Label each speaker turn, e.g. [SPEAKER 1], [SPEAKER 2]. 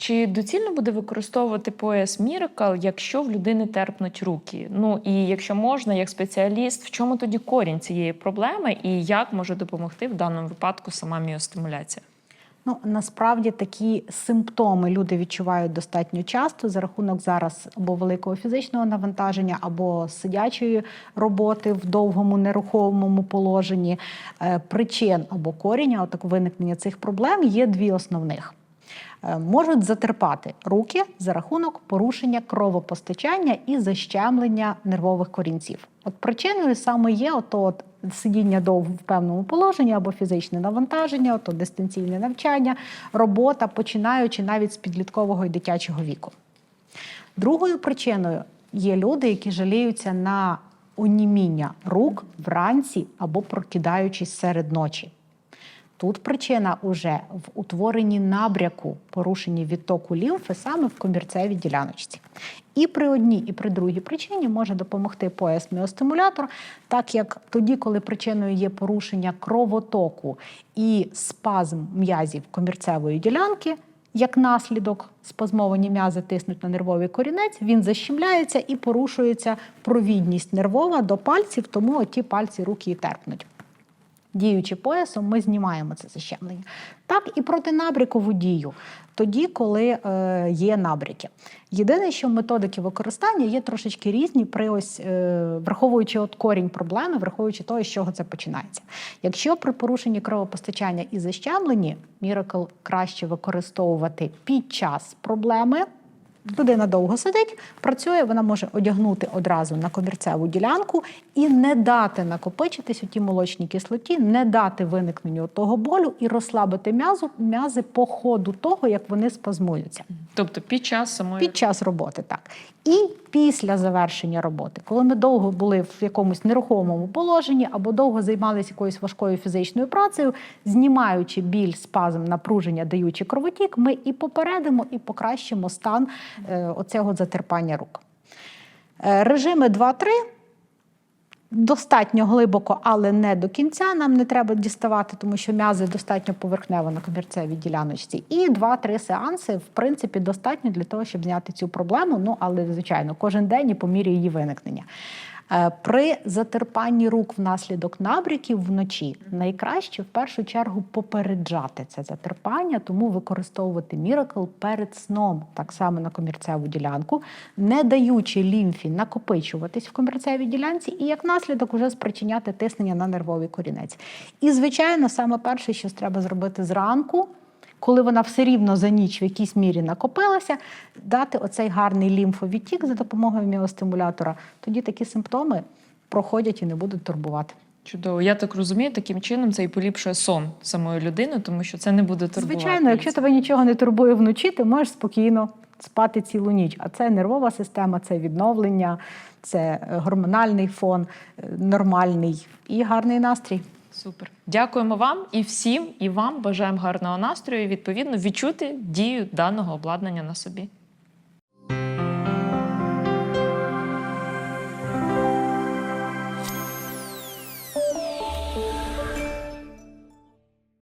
[SPEAKER 1] чи доцільно буде використовувати пояс Miracle, якщо в людини терпнуть руки? Ну і якщо можна, як спеціаліст, в чому тоді корінь цієї проблеми і як може допомогти в даному випадку сама міостимуляція?
[SPEAKER 2] Ну насправді такі симптоми люди відчувають достатньо часто за рахунок зараз або великого фізичного навантаження, або сидячої роботи в довгому нерухомому положенні. Е, Причин або коріння отак виникнення цих проблем є дві основних. Е, Можуть затерпати руки за рахунок порушення кровопостачання і защемлення нервових корінців. От причиною саме є ото от сидіння довго в певному положенні або фізичне навантаження, ото дистанційне навчання, робота, починаючи навіть з підліткового і дитячого віку. Другою причиною є люди, які жаліються на оніміння рук вранці або прокидаючись серед ночі. Тут причина уже в утворенні набряку, порушенні відтоку лімфи саме в комірцевій діляночці. І при одній, і при другій причині може допомогти пояс міостимулятор, так як тоді, коли причиною є порушення кровотоку і спазм м'язів комірцевої ділянки, як наслідок спазмовані м'язи тиснуть на нервовий корінець, він защемляється і порушується провідність нервова до пальців, тому ті пальці руки і терпнуть. Діючи поясом, ми знімаємо це защемлення. Так і проти набрякову дію, тоді, коли е, є набряки. Єдине, що методики використання є трошечки різні, при ось, е, враховуючи от корінь проблеми, враховуючи того, з чого це починається. Якщо при порушенні кровопостачання і защемленні, Miracle краще використовувати під час проблеми. Людина довго сидить, працює, вона може одягнути одразу на комірцеву ділянку і не дати накопичитись у тій молочній кислоті, не дати виникненню того болю і розслабити м'язу, м'язи по ходу того, як вони спазмуються.
[SPEAKER 1] Тобто під час самої
[SPEAKER 2] Під час роботи, так. І після завершення роботи, коли ми довго були в якомусь нерухомому положенні або довго займалися якоюсь важкою фізичною працею, знімаючи біль, спазм, напруження, даючи кровотік, ми і попередимо, і покращимо стан оцього затерпання рук. Е, режими 2-3 достатньо глибоко, але не до кінця. Нам не треба діставати, тому що м'язи достатньо поверхнево на комірцевій діляночці. І 2-3 сеанси, в принципі, достатньо для того, щоб зняти цю проблему. Ну, але, звичайно, кожен день і по мірі її виникнення. Е, При затерпанні рук внаслідок набряків вночі найкраще в першу чергу попереджати це затерпання, тому використовувати Miracle перед сном, так само на комірцеву ділянку, не даючи лімфі накопичуватись в комірцевій ділянці, і як наслідок уже спричиняти тиснення на нервовий корінець. І, звичайно, саме перше, що треба зробити зранку. Коли вона все рівно за ніч в якійсь мірі накопилася, дати оцей гарний лімфовідтік за допомогою міостимулятора, тоді такі симптоми проходять і не будуть турбувати.
[SPEAKER 1] чудово. Я так розумію, таким чином це і поліпшує сон самої людини, тому що це не буде турбувати.
[SPEAKER 2] Звичайно, якщо тебе нічого не турбує вночі, ти можеш спокійно спати цілу ніч. А це нервова система, це відновлення, це е, гормональний фон, е, нормальний і гарний настрій.
[SPEAKER 1] Супер. Дякуємо вам і всім, і вам бажаємо гарного настрою і відповідно відчути дію даного обладнання на собі.